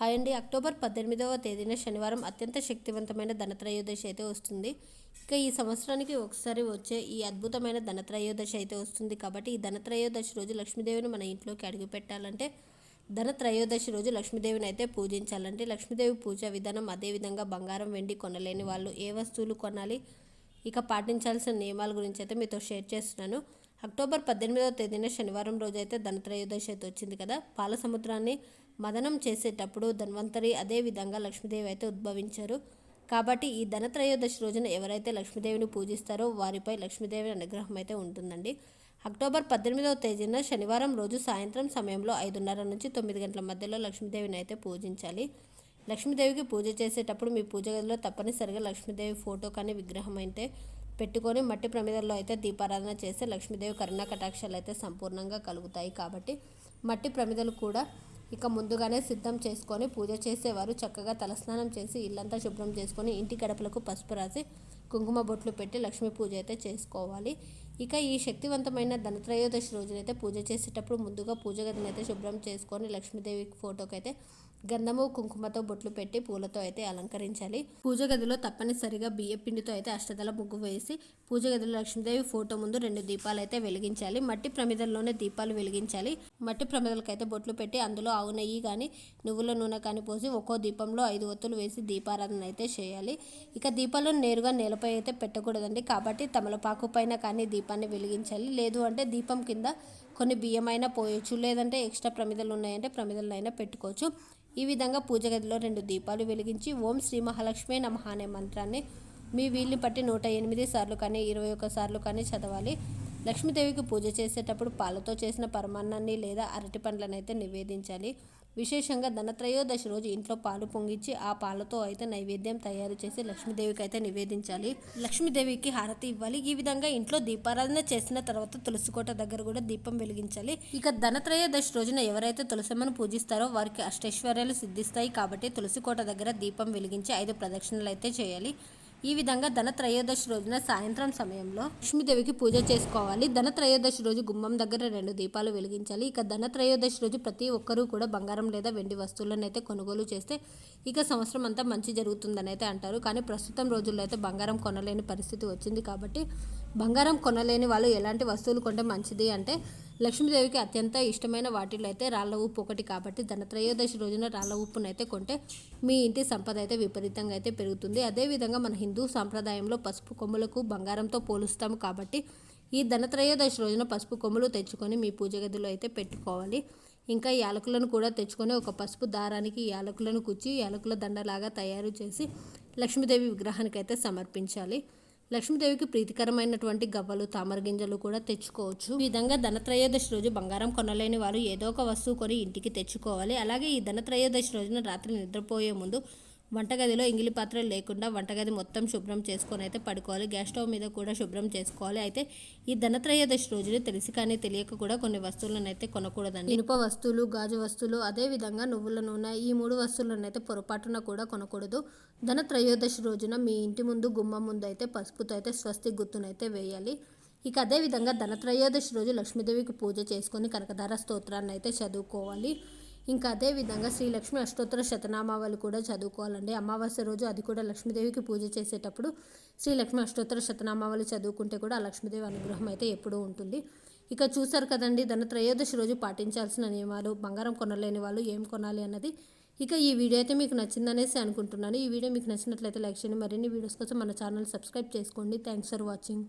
Hi అండి October పద్దెనిమిదవ తేదీన శనివారం అత్యంత శక్తివంతమైన ధనత్రయోదశి అయితే వస్తుంది. ఇక ఈ సంవత్సరానికి ఒకసారి వచ్చే ఈ అద్భుతమైన ధనత్రయోదశి అయితే వస్తుంది. కాబట్టి ఈ ధనత్రయోదశి రోజు లక్ష్మీదేవిని మన ఇంట్లోకి అడుగు పెట్టాలంటే ధనత్రయోదశి రోజు లక్ష్మీదేవిని అయితే పూజించాలంటే లక్ష్మీదేవి పూజ విధానం అదేవిధంగా బంగారం వెండి కొనలేని వాళ్ళు ఏ వస్తువులు కొనాలి ఇక పాటించాల్సిన నియమాల గురించి అయితే మీతో షేర్ చేస్తున్నాను. అక్టోబర్ పద్దెనిమిదవ తేదీన శనివారం రోజు అయితే ధనత్రయోదశి అయితే వచ్చింది కదా. పాల సముద్రాన్ని మదనం చేసేటప్పుడు ధన్వంతరి అదేవిధంగా లక్ష్మీదేవి అయితే ఉద్భవించారు. కాబట్టి ఈ ధనత్రయోదశి రోజున ఎవరైతే లక్ష్మీదేవిని పూజిస్తారో వారిపై లక్ష్మీదేవి అనుగ్రహం అయితే ఉంటుందండి. అక్టోబర్ పద్దెనిమిదవ తేదీన శనివారం రోజు సాయంత్రం సమయంలో ఐదున్నర నుంచి తొమ్మిది గంటల మధ్యలో లక్ష్మీదేవిని అయితే పూజించాలి. లక్ష్మీదేవికి పూజ చేసేటప్పుడు మీ పూజ గదిలో తప్పనిసరిగా లక్ష్మీదేవి ఫోటో కానీ విగ్రహం అయితే పెట్టుకొని మట్టి ప్రమిదల్లో అయితే దీపారాధన చేస్తే లక్ష్మీదేవి కరుణా కటాక్షాలు అయితే సంపూర్ణంగా కలుగుతాయి. కాబట్టి మట్టి ప్రమిదలు కూడా ఇక ముందుగానే సిద్ధం చేసుకొని పూజ చేసేవారు. చక్కగా తలస్నానం చేసి ఇల్లంతా శుభ్రం చేసుకొని ఇంటి గడపలకు పసుపు రాసి కుంకుమ బొట్లు పెట్టి లక్ష్మీ పూజ అయితే చేసుకోవాలి. ఇక ఈ శక్తివంతమైన ధనత్రయోదశి రోజునైతే పూజ చేసేటప్పుడు ముందుగా పూజ గదిని అయితే శుభ్రం చేసుకొని లక్ష్మీదేవి ఫోటోకి అయితే గంధము కుంకుమతో బొట్లు పెట్టి పూలతో అయితే అలంకరించాలి. పూజ గదిలో తప్పనిసరిగా బియ్య పిండితో అయితే అష్టదల ముగ్గు వేసి పూజ గదిలో లక్ష్మీదేవి ఫోటో ముందు రెండు దీపాలు అయితే వెలిగించాలి. మట్టి ప్రమిదల్లోనే దీపాలు వెలిగించాలి. మట్టి ప్రమిదలకైతే బొట్లు పెట్టి అందులో ఆవు నెయ్యి కానీ నువ్వుల నూనె కానీ పోసి ఒక్కో దీపంలో ఐదు ఒత్తులు వేసి దీపారాధన అయితే చేయాలి. ఇక దీపాలను నేరుగా నేలపై అయితే పెట్టకూడదండి. కాబట్టి తమలపాకు పైన కానీ దీపాన్ని వెలిగించాలి. లేదు అంటే దీపం కింద కొన్ని బియ్యమైనా పోయొచ్చు లేదంటే ఎక్స్ట్రా ప్రమిదలు ఉన్నాయంటే ప్రమిదలైనా పెట్టుకోవచ్చు. ఈ విధంగా పూజ గదిలో రెండు దీపాలు వెలిగించి ఓం శ్రీ మహాలక్ష్మి నమః అనే మంత్రాన్ని మీ వీళ్ళని పట్టి నూట ఎనిమిది సార్లు కానీ ఇరవై ఒక్క సార్లు కానీ చదవాలి. లక్ష్మీదేవికి పూజ చేసేటప్పుడు పాలతో చేసిన పరమాన్నాన్ని లేదా అరటి పండ్లను అయితే నివేదించాలి. విశేషంగా ధనత్రయోదశి రోజు ఇంట్లో పాలు పొంగిచ్చి ఆ పాలతో అయితే నైవేద్యం తయారు చేసి లక్ష్మీదేవికి అయితే నివేదించాలి. లక్ష్మీదేవికి హారతి ఇవ్వాలి. ఈ విధంగా ఇంట్లో దీపారాధన చేసిన తర్వాత తులసికోట దగ్గర కూడా దీపం వెలిగించాలి. ఇక ధనత్రయోదశి రోజున ఎవరైతే తులసమ్మను పూజిస్తారో వారికి అష్టైశ్వర్యాలు సిద్ధిస్తాయి కాబట్టి తులసికోట దగ్గర దీపం వెలిగించి ఐదు ప్రదక్షిణలు అయితే చేయాలి. ఈ విధంగా ధన త్రయోదశి రోజున సాయంత్రం సమయంలో లక్ష్మీదేవికి పూజ చేసుకోవాలి. ధన త్రయోదశి రోజు గుమ్మం దగ్గర రెండు దీపాలు వెలిగించాలి. ఇక ధన త్రయోదశి రోజు ప్రతి ఒక్కరూ కూడా బంగారం లేదా వెండి వస్తువులను అయితే కొనుగోలు చేస్తే ఇక సంవత్సరం అంతా మంచి జరుగుతుందని అయితే అంటారు. కానీ ప్రస్తుతం రోజుల్లో అయితే బంగారం కొనలేని పరిస్థితి వచ్చింది కాబట్టి బంగారం కొనలేని వాళ్ళు ఎలాంటి వస్తువులు కొంటే మంచిది అంటే లక్ష్మీదేవికి అత్యంత ఇష్టమైన వాటిలో అయితే రాళ్ళ ఉప్పు ఒకటి కాబట్టి ధనత్రయోదశి రోజున రాళ్ళ అయితే కొంటే మీ ఇంటి సంపద అయితే విపరీతంగా అయితే పెరుగుతుంది. అదేవిధంగా మన హిందూ సాంప్రదాయంలో పసుపు కొమ్ములకు బంగారంతో పోలుస్తాము కాబట్టి ఈ ధనత్రయోదశి రోజున పసుపు కొమ్ములు తెచ్చుకొని మీ పూజ గదిలో అయితే పెట్టుకోవాలి. ఇంకా యాలకులను కూడా తెచ్చుకొని ఒక పసుపు దారానికి యాలకులను కుచ్చి యాలకుల దండలాగా తయారు చేసి లక్ష్మీదేవి విగ్రహానికి అయితే సమర్పించాలి. లక్ష్మీదేవికి ప్రీతికరమైనటువంటి గవ్వలు తామర గింజలు కూడా తెచ్చుకోవచ్చు. ఈ విధంగా ధనత్రయోదశి రోజు బంగారం కొనలేని వారు ఏదో ఒక వస్తువు కొని ఇంటికి తెచ్చుకోవాలి. అలాగే ఈ ధనత్రయోదశి రోజున రాత్రి నిద్రపోయే ముందు వంటగదిలో ఇంగిలి పాత్రలు లేకుండా వంటగది మొత్తం శుభ్రం చేసుకొని అయితే పడుకోవాలి. గ్యాస్ స్టవ్ మీద కూడా శుభ్రం చేసుకోవాలి. అయితే ఈ ధనత్రయోదశి రోజున తెలిసి కానీ తెలియక కూడా కొన్ని వస్తువులను అయితే కొనకూడదండి. ఇనుప వస్తువులు గాజు వస్తువులు అదేవిధంగా నువ్వుల నూనె ఈ మూడు వస్తువులను అయితే పొరపాటున కూడా కొనకూడదు. ధనత్రయోదశి రోజున మీ ఇంటి ముందు గుమ్మం ముందు అయితే పసుపుతో అయితే స్వస్తి గుర్తునైతే వేయాలి. ఇక అదేవిధంగా ధనత్రయోదశి రోజు లక్ష్మీదేవికి పూజ చేసుకొని కనకధార స్తోత్రాన్ని అయితే చదువుకోవాలి. ఇంకా అదేవిధంగా శ్రీలక్ష్మి అష్టోత్తర శతనామావళి కూడా చదువుకోవాలండి. అమావాస్య రోజు అది కూడా లక్ష్మీదేవికి పూజ చేసేటప్పుడు శ్రీలక్ష్మి అష్టోత్తర శతనామావళి చదువుకుంటే కూడా ఆ లక్ష్మీదేవి అనుగ్రహం అయితే ఎప్పుడూ ఉంటుంది. ఇక చూసారు కదండి దాని త్రయోదశి రోజు పాటించాల్సిన నియమాలు బంగారం కొనలేని వాళ్ళు ఏం కొనాలి అన్నది. ఇక ఈ వీడియో అయితే మీకు నచ్చిందనేసి అనుకుంటున్నాను. ఈ వీడియో మీకు నచ్చినట్లయితే లైక్ చేయండి. మరిన్ని వీడియోస్ కోసం మన ఛానల్ సబ్స్క్రైబ్ చేసుకోండి. Thanks for watching.